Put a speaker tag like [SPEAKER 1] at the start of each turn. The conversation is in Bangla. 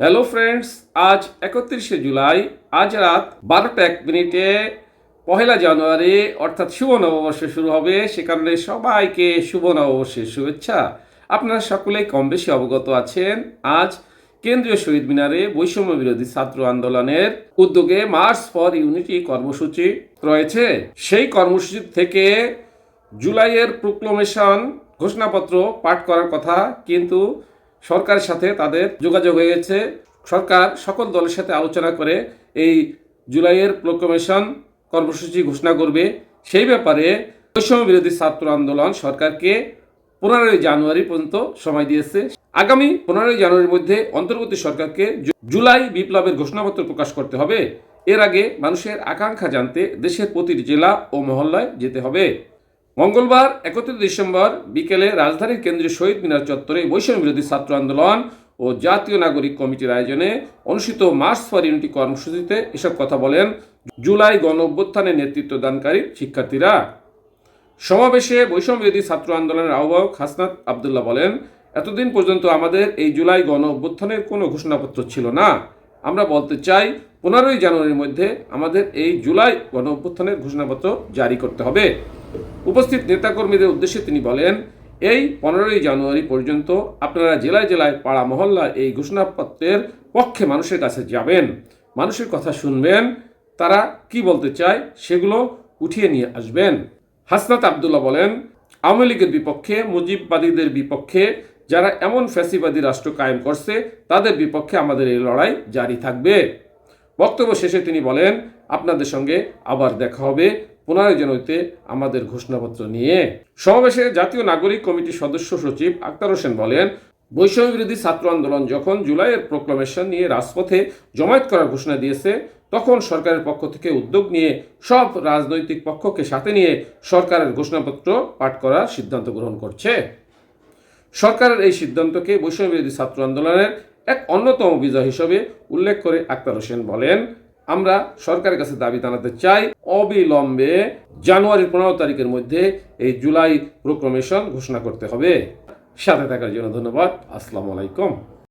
[SPEAKER 1] হ্যালো ফ্রেন্ডস আজ একত্রিশে জুলাই, আজ রাত বারোটা এক মিনিটে পহেলা জানুয়ারি, অর্থাৎ শুভ নববর্ষ শুরু হবে, সে কারণে সবাইকে শুভ নববর্ষের শুভেচ্ছা। আপনারা সকলেই কম বেশি অবগত আছেন, আজ কেন্দ্রীয় শহীদ মিনারে বৈষম্য বিরোধী ছাত্র আন্দোলনের উদ্যোগে মার্চ ফর ইউনিটি কর্মসূচি রয়েছে। সেই কর্মসূচি থেকে জুলাইয়ের প্রোক্লোমেশন ঘোষণাপত্র পাঠ করার কথা, কিন্তু সরকারের সাথে তাদের যোগাযোগ হয়ে গেছে সরকার সকল দলের সাথে আলোচনা করে এই জুলাইয়ের প্রোক্লোমেশন কর্মসূচি ঘোষণা করবে। সেই ব্যাপারে বৈষম্য বিরোধী ছাত্র আন্দোলন সরকারকে পনেরোই জানুয়ারি পর্যন্ত সময় দিয়েছে। আগামী পনেরোই জানুয়ারির মধ্যে অন্তর্বর্তী সরকারকে জুলাই বিপ্লবের ঘোষণাপত্র প্রকাশ করতে হবে। এর আগে মানুষের আকাঙ্ক্ষা জানতে দেশের প্রতিটি জেলা ও মহল্লায় যেতে হবে। মঙ্গলবার, একত্রিশ ডিসেম্বর, বিকেলে রাজধানীর কেন্দ্রীয় শহীদ মিনার চত্বরে বৈষম্য বিরোধী ছাত্র আন্দোলন ও জাতীয় নাগরিক কমিটির আয়োজনে অনুষ্ঠিত মার্চ ফর ইউনিটি কর্মসূচিতে এসব কথা বলেন জুলাই গণ অভ্যুত্থানে নেতৃত্ব দানকারী শিক্ষার্থীরা। সমাবেশে বৈষম্য বিরোধী ছাত্র আন্দোলনের আহ্বায়ক হাসনাত আবদুল্লাহ বলেন, এতদিন পর্যন্ত আমাদের এই জুলাই গণ অভ্যুত্থানের কোনো ঘোষণাপত্র ছিল না। আমরা বলতে চাই, পনেরোই জানুয়ারির মধ্যে আমাদের এই জুলাই গণ অভ্যুত্থানের ঘোষণাপত্র জারি করতে হবে। উপস্থিত নেতাকর্মীদের উদ্দেশ্যে তিনি বলেন, এই পনেরোই জানুয়ারি পর্যন্ত আপনারা জেলায় জেলায় পাড়া মহল্লা এই ঘোষণাপত্রের পক্ষে মানুষের কাছে যাবেন। মানুষের কথা শুনবেন, তারা কি বলতে চায় সেগুলো উঠিয়ে নিয়ে আসবেন। হাসনাত আবদুল্লাহ বলেন, আওয়ামী লীগের বিপক্ষে, মুজিববাদীদের বিপক্ষে যারা এমন ফ্যাসিবাদী রাষ্ট্র কায়েম করছে, তাদের বিপক্ষে আমাদের এই লড়াই জারি থাকবে। বক্তব্য শেষে তিনি বলেন, আপনাদের সঙ্গে আবার দেখা হবে। পনেরোই জানুয়ারিতে আমাদের ঘোষণাপত্র নিয়ে সমাবেশে জাতীয় নাগরিক কমিটির সদস্য সচিব আক্তার হোসেন বলেন, বৈষম্য বিরোধী ছাত্র আন্দোলন যখন জুলাইয়ের প্রোক্লামেশন নিয়ে রাজপথে জমায়েত করার ঘোষণা দিয়েছে, তখন সরকারের পক্ষ থেকে উদ্যোগ নিয়ে সব রাজনৈতিক পক্ষকে সাথে নিয়ে সরকারের ঘোষণাপত্র পাঠ করার সিদ্ধান্ত গ্রহণ করছে। সরকারের এই সিদ্ধান্তকে বৈষম্য বিরোধী ছাত্র আন্দোলনের এক অন্যতম বিজয় হিসেবে উল্লেখ করে আক্তার হোসেন বলেন আমরা সরকারের কাছে দাবি জানাতে চাই, অবিলম্বে জানুয়ারির পনেরো তারিখের মধ্যে এই জুলাই প্রোক্রমেশন ঘোষণা করতে হবে। সাথে থাকার জন্য ধন্যবাদ। আসসালামু আলাইকুম।